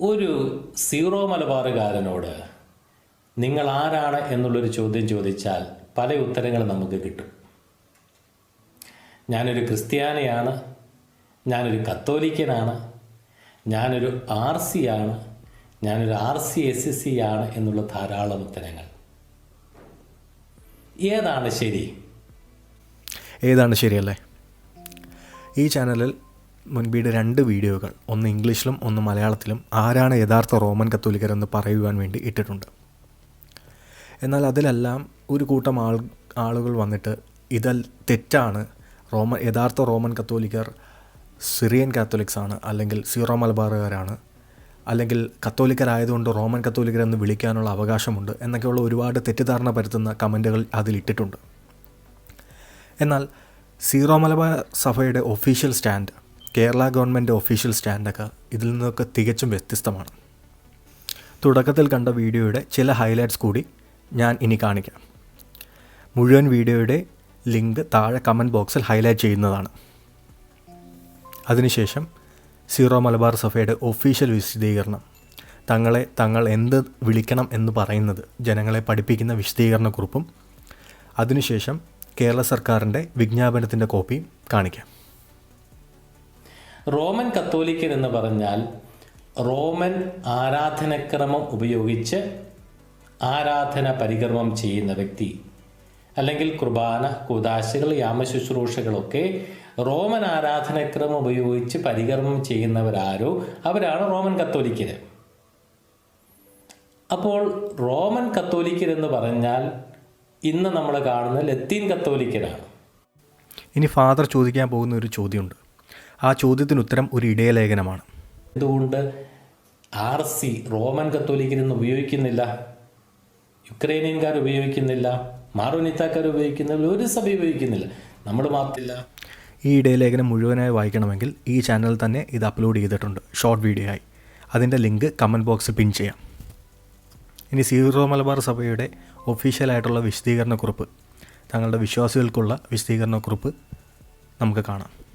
ഒരു സീറോ മലബാറുകാരനോട് നിങ്ങൾ ആരാണ് എന്നുള്ളൊരു ചോദ്യം ചോദിച്ചാൽ പല ഉത്തരങ്ങളും നമുക്ക് കിട്ടും. ഞാനൊരു ക്രിസ്ത്യാനിയാണ് ഞാനൊരു കത്തോലിക്കനാണ് ഞാനൊരു ആർ സി ആണ് ഞാനൊരു ആർ സി എസ് സി ആണ് എന്നുള്ള ധാരാളം ഉത്തരങ്ങൾ. ഏതാണ് ശരി? ഏതാണ് ശരിയല്ലേ? ഈ ചാനലിൽ മുൻപീട് രണ്ട് വീഡിയോകൾ ഒന്ന് ഇംഗ്ലീഷിലും ഒന്ന് മലയാളത്തിലും ആരാണ് യഥാർത്ഥ റോമൻ കത്തോലിക്കരെന്ന് പറയുവാൻ വേണ്ടി ഇട്ടിട്ടുണ്ട്. എന്നാൽ അതിലെല്ലാം ഒരു കൂട്ടം ആൾ ആളുകൾ വന്നിട്ട് ഇതൽ തെറ്റാണ്. റോമൻ യഥാർത്ഥ റോമൻ കത്തോലിക്കർ സിറിയൻ കാത്തോലിക്സ് ആണ് അല്ലെങ്കിൽ സീറോ മലബാറുകാരാണ്. അല്ലെങ്കിൽ കത്തോലിക്കരായതുകൊണ്ട് റോമൻ കത്തോലിക്കർ എന്ന് വിളിക്കാനുള്ള അവകാശമുണ്ട് എന്നൊക്കെയുള്ള ഒരുപാട് തെറ്റിദ്ധാരണ പരത്തുന്ന കമന്റുകൾ അതിലിട്ടിട്ടുണ്ട്. എന്നാൽ സീറോ മലബാർ സഭയുടെ official stand Kerala government official സ്റ്റാൻഡൊക്കെ ഇതിൽ നിന്നൊക്കെ തികച്ചും വ്യത്യസ്തമാണ്. തുടക്കത്തിൽ കണ്ട വീഡിയോയുടെ ചില ഹൈലൈറ്റ്സ് കൂടി ഞാൻ ഇനി കാണിക്കാം. മുഴുവൻ വീഡിയോയുടെ ലിങ്ക് താഴെ കമന്റ് ബോക്സിൽ ഹൈലൈറ്റ് ചെയ്യുന്നതാണ്. അതിനുശേഷം സീറോ മലബാർ സഭയുടെ ഒഫീഷ്യൽ വിശദീകരണം. തങ്ങളെ തങ്ങൾ എന്ത് വിളിക്കണം എന്ന് പറയുന്നത് ജനങ്ങളെ പഠിപ്പിക്കുന്ന വിശദീകരണക്കുറിപ്പും. അതിനുശേഷം കേരള സർക്കാരിന്റെ വിജ്ഞാപനത്തിന്റെ കോപ്പിയും കാണിക്കാം. റോമൻ കത്തോലിക്കൻ എന്ന് പറഞ്ഞാൽ റോമൻ ആരാധനക്രമം ഉപയോഗിച്ച് ആരാധന പരികർമ്മം ചെയ്യുന്ന വ്യക്തി. അല്ലെങ്കിൽ കുർബാന കുദാശകൾ യാമശുശ്രൂഷകളൊക്കെ റോമൻ ആരാധനക്രമം ഉപയോഗിച്ച് പരികർമ്മം ചെയ്യുന്നവരാരോ അവരാണ് റോമൻ കത്തോലിക്കര്. അപ്പോൾ റോമൻ കത്തോലിക്കർ എന്ന് പറഞ്ഞാൽ ഇന്ന് നമ്മൾ കാണുന്ന ലത്തീൻ കത്തോലിക്കരാണ്. ഇനി ഫാദർ ചോദിക്കാൻ പോകുന്ന ഒരു ചോദ്യമുണ്ട്. ആ ചോദ്യത്തിന് ഉത്തരം ഒരു ഇടയലേഖനമാണ്. എന്തുകൊണ്ട് ആർ സി റോമൻ കത്തോലിക്കരെന്ന് ഉപയോഗിക്കുന്നില്ല? യുക്രൈനിയൻകാർ ഉപയോഗിക്കുന്നില്ല? മാറുനിത്താക്കാർ ഉപയോഗിക്കുന്നില്ല? ഒരു സഭ ഉപയോഗിക്കുന്നില്ല. നമ്മൾ മാത്രമില്ല. ഈ ഇടയലേഖനം മുഴുവനായി വായിക്കണമെങ്കിൽ ഈ ചാനൽ തന്നെ ഇത് അപ്ലോഡ് ചെയ്തിട്ടുണ്ട്. ഷോർട്ട് വീഡിയോ ആയി. അതിന്റെ ലിങ്ക് കമന്റ് ബോക്സിൽ പിൻ ചെയ്യാം. ഇനി സീറോ മലബാർ സഭയുടെ ഒഫീഷ്യലായിട്ടുള്ള വിശദീകരണക്കുറിപ്പ് തങ്ങളുടെ വിശ്വാസികൾക്കുള്ള വിശദീകരണക്കുറിപ്പ് നമുക്ക് കാണാം.